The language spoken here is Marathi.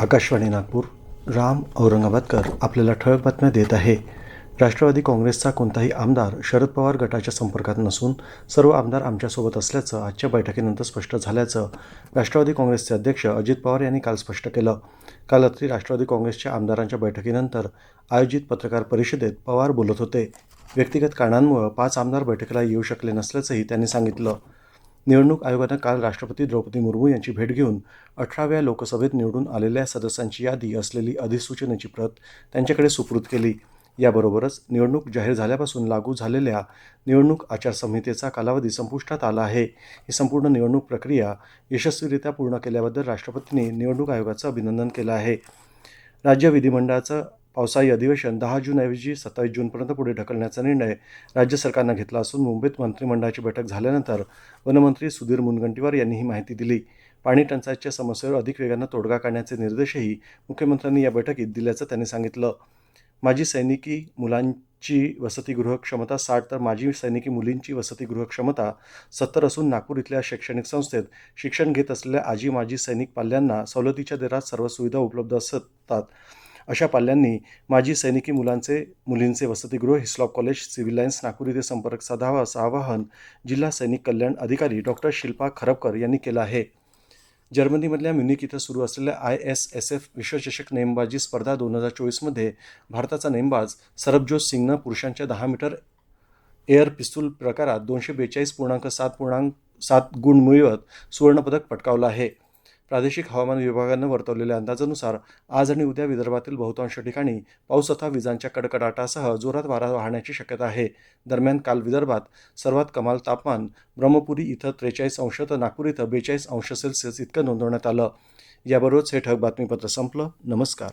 आकाशवाणी नागपूर राम औरंगाबादकर आपल्याला ठळक बातम्या देत आहे. राष्ट्रवादी काँग्रेसचा कोणताही आमदार शरद पवार गटाच्या संपर्कात नसून सर्व आमदार आमच्यासोबत असल्याचं आजच्या बैठकीनंतर स्पष्ट झाल्याचं राष्ट्रवादी काँग्रेसचे अध्यक्ष अजित पवार यांनी काल स्पष्ट केलं. काल रात्री राष्ट्रवादी काँग्रेसच्या आमदारांच्या बैठकीनंतर आयोजित पत्रकार परिषदेत पवार बोलत होते. व्यक्तिगत कारणांमुळे पाच आमदार बैठकीला येऊ शकले नसल्याचंही त्यांनी सांगितलं. निवडणूक आयोगानं काल राष्ट्रपती द्रौपदी मुर्मू यांची भेट घेऊन अठराव्या लोकसभेत निवडून आलेल्या सदस्यांची यादी असलेली अधिसूचनेची प्रत त्यांच्याकडे सुपूर्द केली. याबरोबरच निवडणूक जाहीर झाल्यापासून लागू झालेल्या निवडणूक आचारसंहितेचा कालावधी संपुष्टात आला आहे. ही संपूर्ण निवडणूक प्रक्रिया यशस्वीरित्या पूर्ण केल्याबद्दल राष्ट्रपतींनी निवडणूक आयोगाचं अभिनंदन केलं आहे. राज्य विधिमंडळाचं पावसाळी अधिवेशन दहा जूनऐवजी सत्तावीस जूनपर्यंत पुढे ढकलण्याचा निर्णय राज्य सरकारनं घेतला असून मुंबईत मंत्रिमंडळाची बैठक झाल्यानंतर वनमंत्री सुधीर मुनगंटीवार यांनी ही माहिती दिली. पाणी टंचाईच्या समस्येवर अधिक वेगानं तोडगा काढण्याचे निर्देशही मुख्यमंत्र्यांनी या बैठकीत दिल्याचं त्यांनी सांगितलं. माजी सैनिकी मुलांची वसतिगृह क्षमता साठ तर माजी सैनिकी मुलींची वसतिगृह क्षमता सत्तर असून नागपूर इथल्या शैक्षणिक संस्थेत शिक्षण घेत असलेल्या आजी माजी सैनिक पाल्यांना सवलतीच्या दरात सर्व सुविधा उपलब्ध असतात. अशा पाल्यांनी माजी सैनिकी मुलांचे मुलींचे वसतिगृह Hislop college civil lines Nagpur इथे संपर्क साधावा असं आवाहन जिल्हा सैनिक कल्याण अधिकारी डॉक्टर शिल्पा खरपकर यांनी केलं आहे. जर्मनीमधल्या म्युनिक इथं सुरू असलेल्या आय एस एस एफ विश्वचषक नेमबाजी स्पर्धा दोन हजार चोवीसमध्ये भारताचा नेमबाज सरबजोत सिंगनं पुरुषांच्या दहा मीटर एअर पिस्तूल प्रकारात दोनशे बेचाळीस पूर्णांक सात पूर्णांक सात गुण मिळवत सुवर्णपदक पटकावलं आहे. प्रादेशिक हवामान विभागानं वर्तवलेल्या अंदाजानुसार आज आणि उद्या विदर्भातील बहुतांश ठिकाणी पाऊस तथा विजांच्या कडकडाटासह जोरात वारा वाहण्याची शक्यता आहे. दरम्यान काल विदर्भात सर्वात कमाल तापमान ब्रह्मपुरी इथं त्रेचाळीस अंश तर नागपूर इथं बेचाळीस अंश सेल्सिअस इतकं नोंदवण्यात आलं. याबरोबरच हे ठळक बातमीपत्र संपलं. नमस्कार.